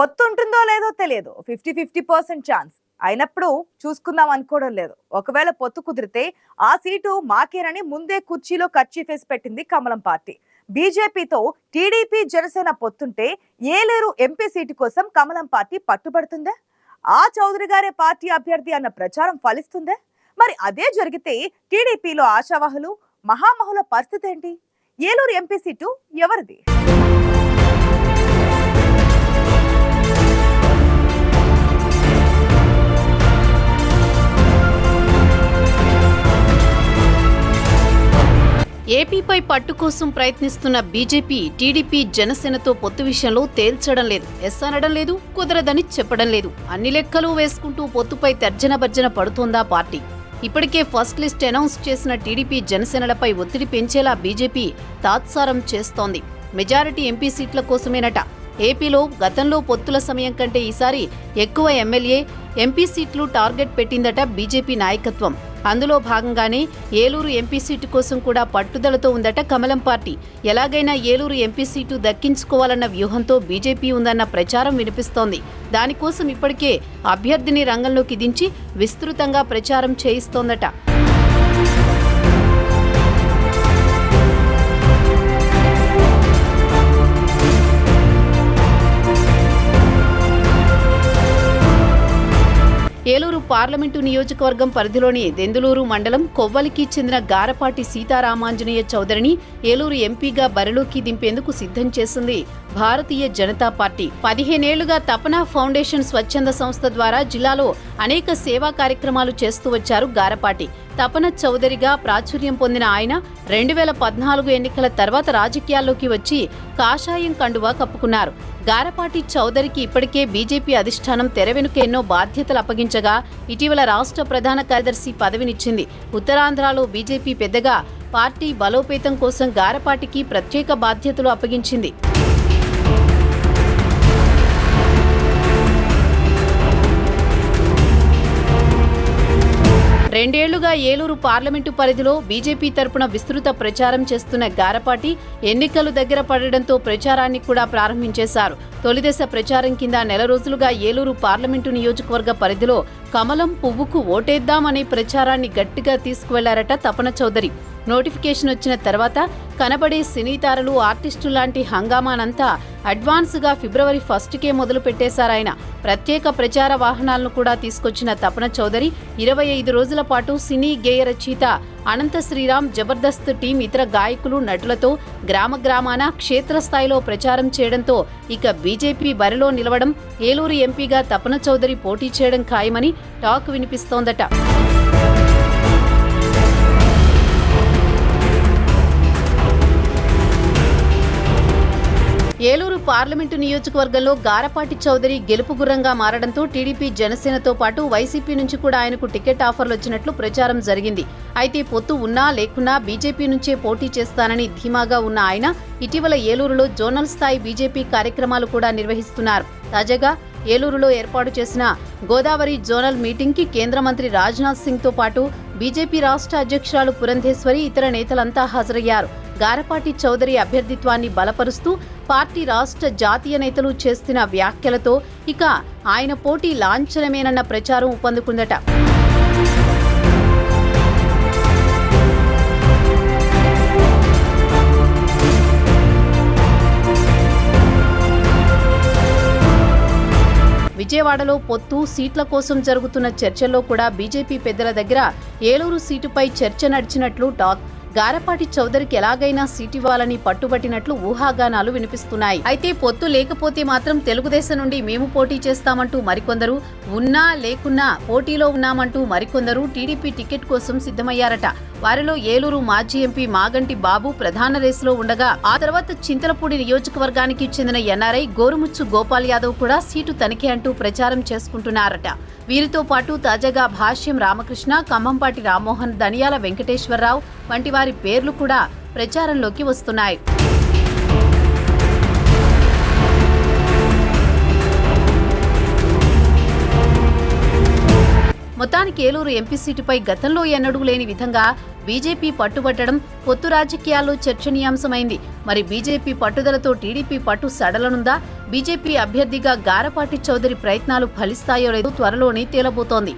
పొత్తు ఉంటుందో లేదో తెలియదు. Fifty fifty percent chance. అయినప్పుడు చూసుకుందాం అనుకోవడం లేదు. ఒకవేళ పొత్తు కుదిరితే ఆ సీటు మాకేనని ముందే కుర్చీలో ఖర్చీ ఫేసి పెట్టింది కమలం పార్టీ. బీజేపీతో టీడీపీ జనసేన పొత్తుంటే ఏలేరు ఎంపీ సీటు కోసం కమలం పార్టీ పట్టుబడుతుందా? ఆ చౌదరి గారే పార్టీ అభ్యర్థి అన్న ప్రచారం ఫలిస్తుందా? మరి అదే జరిగితే టీడీపీలో ఆశావాహులు మహామహుల పరిస్థితి ఏంటి? ఏలూరు ఎంపీ సీటు ఎవరిది? ఏపీపై పట్టు కోసం ప్రయత్నిస్తున్న బీజేపీ టీడీపీ జనసేనతో పొత్తు విషయంలో తేల్చడం లేదు. ఎస్ అనడం లేదు కుదరదని చెప్పడం లేదు. అన్ని లెక్కలు వేసుకుంటూ పొత్తుపై తర్జన భర్జన పడుతోందా పార్టీ? ఇప్పటికే ఫస్ట్ లిస్ట్ అనౌన్స్ చేసిన టీడీపీ జనసేనలపై ఒత్తిడి పెంచేలా బీజేపీ తాత్సారం చేస్తోంది. మెజారిటీ ఎంపీ సీట్ల కోసమేనట. ఏపీలో గతంలో పొత్తుల సమయం కంటే ఈసారి ఎక్కువ ఎమ్మెల్యే ఎంపీ సీట్లు టార్గెట్ పెట్టిందట బీజేపీ నాయకత్వం. అందులో భాగంగానే ఏలూరు ఎంపీ సీటు కోసం కూడా పట్టుదలతో ఉందట కమలం పార్టీ. ఎలాగైనా ఏలూరు ఎంపీ సీటు దక్కించుకోవాలన్న వ్యూహంతో బీజేపీ ఉందన్న ప్రచారం వినిపిస్తోంది. దానికోసం ఇప్పటికే అభ్యర్థిని రంగంలోకి దించి విస్తృతంగా ప్రచారం చేయిస్తోందట. ఏలూరు పార్లమెంటు నియోజకవర్గం పరిధిలోని దెందులూరు మండలం కొవ్వలికి చెందిన గారపాటి సీతారామాంజనేయ చౌదరిని ఏలూరు ఎంపీగా బరిలోకి దింపేందుకు సిద్ధం చేసింది భారతీయ జనతా పార్టీ. పదిహేనేళ్ళుగా తపనా ఫౌండేషన్ స్వచ్ఛంద సంస్థ ద్వారా జిల్లాలో అనేక సేవా కార్యక్రమాలు చేస్తూ వచ్చారు గారపాటి. తపన చౌదరిగా ప్రాచుర్యం పొందిన ఆయన రెండు వేల పద్నాలుగు ఎన్నికల తర్వాత రాజకీయాల్లోకి వచ్చి కాషాయం కండువా కప్పుకున్నారు. గారపాటి చౌదరికి ఇప్పటికే బీజేపీ అధిష్టానం తెర వెనుక ఎన్నో బాధ్యతలు అప్పగించారు. ప్రకటించగా ఇటీవల రాష్ట్ర ప్రధాన కార్యదర్శి పదవినిచ్చింది. ఉత్తరాంధ్రలో బీజేపీ పెద్దగా పార్టీ బలోపేతం కోసం గారపాటికి ప్రత్యేక బాధ్యతలు అప్పగించింది. రెండేళ్ళుగా ఏలూరు పార్లమెంటు పరిధిలో బీజేపీ తరపున విస్తృత ప్రచారం చేస్తున్న గారపాటి ఎన్నికలు దగ్గర పడడంతో ప్రచారాన్ని కూడా ప్రారంభించేశారు. తొలిదశ ప్రచారం కింద నెల రోజులుగా ఏలూరు పార్లమెంటు నియోజకవర్గ పరిధిలో కమలం పువ్వుకు ఓటేద్దామనే ప్రచారాన్ని గట్టిగా తీసుకువెళ్ళారట తపన చౌదరి. నోటిఫికేషన్ వచ్చిన తర్వాత కనబడే సినీతారలు ఆర్టిస్టు లాంటి హంగామానంతా అడ్వాన్స్గా ఫిబ్రవరి ఫస్ట్కే మొదలు పెట్టేశారాయన ప్రత్యేక ప్రచార వాహనాలను కూడా తీసుకొచ్చిన తపన చౌదరి ఇరవై ఐదు రోజుల పాటు సినీ గేయ రచయిత అనంత శ్రీరామ్ జబర్దస్త్ టీం ఇతర గాయకులు నటులతో గ్రామ గ్రామాన క్షేత్రస్థాయిలో ప్రచారం చేయడంతో ఇక బీజేపీ బరిలో నిలవడం ఏలూరు ఎంపీగా తపన చౌదరి పోటీ చేయడం ఖాయమని టాక్ వినిపిస్తోందట. ఏలూరు పార్లమెంటు నియోజకవర్గంలో గారపాటి చౌదరి గెలుపు గుర్రంగా మారడంతో టీడీపీ జనసేనతో పాటు వైసీపీ నుంచి కూడా ఆయనకు టికెట్ ఆఫర్లు వచ్చినట్లు ప్రచారం జరిగింది. అయితే పొత్తు ఉన్నా లేకున్నా బీజేపీ నుంచే పోటీ చేస్తానని ధీమాగా ఉన్న ఆయన ఇటీవల ఏలూరులో జోనల్ స్థాయి బీజేపీ కార్యక్రమాలు కూడా నిర్వహిస్తున్నారు. తాజాగా ఏలూరులో ఏర్పాటు చేసిన గోదావరి జోనల్ మీటింగ్కి కేంద్ర మంత్రి రాజ్నాథ్ సింగ్తో పాటు బీజేపీ రాష్ట్ర అధ్యక్షురాలు పురంధేశ్వరి ఇతర నేతలంతా హాజరయ్యారు. గారపాటి చౌదరి అభ్యర్థిత్వాన్ని బలపరుస్తూ పార్టీ రాష్ట్ర జాతీయ నేతలు చేస్తున్న వ్యాఖ్యలతో ఇక ఆయన పోటీ లాంఛనమేనన్న ప్రచారం ఊపందుకుందట. విజయవాడలో పొత్తు సీట్ల కోసం జరుగుతున్న చర్చల్లో కూడా బీజేపీ పెద్దల దగ్గర ఏలూరు సీటుపై చర్చ నడిచినట్లు టాక్ గారపాటి చౌదరికి ఎలాగైనా సీట్ ఇవ్వాలని పట్టుబట్టినట్లు ఊహాగానాలు వినిపిస్తున్నాయి. అయితే పొత్తు లేకపోతే మాత్రం తెలుగుదేశం నుండి మేము పోటీ చేస్తామంటూ మరికొందరు ఉన్నా లేకున్నా పోటీలో ఉన్నామంటూ మరికొందరు టీడీపీ టికెట్ కోసం సిద్ధమయ్యారట. వారిలో ఏలూరు మాజీ ఎంపీ మాగంటి బాబు ప్రధాన రేసులో ఉండగా ఆ తర్వాత చింతలపూడి నియోజకవర్గానికి చెందిన ఎన్ఆర్ఐ గోరుముచ్చు గోపాల్ యాదవ్ కూడా సీటు తనిఖీ అంటూ ప్రచారం చేసుకుంటున్నారట. వీరితో పాటు తాజాగా భాష్యం రామకృష్ణ ఖమ్మంపాటి రామ్మోహన్ దనియాల వెంకటేశ్వరరావు వంటి వారి పేర్లు కూడా ప్రచారంలోకి వస్తున్నాయి. మొత్తానికి ఏలూరు ఎంపీ సీటుపై గతంలో ఎన్నడూ లేని విధంగా బీజేపీ పట్టుబట్టడం పొత్తు రాజకీయాల్లో చర్చనీయాంశమైంది. మరి బీజేపీ పట్టుదలతో టీడీపీ పట్టు సడలనుందా? బీజేపీ అభ్యర్థిగా గారపాటి చౌదరి ప్రయత్నాలు ఫలిస్తాయో లేదో త్వరలోనే తేలబోతోంది.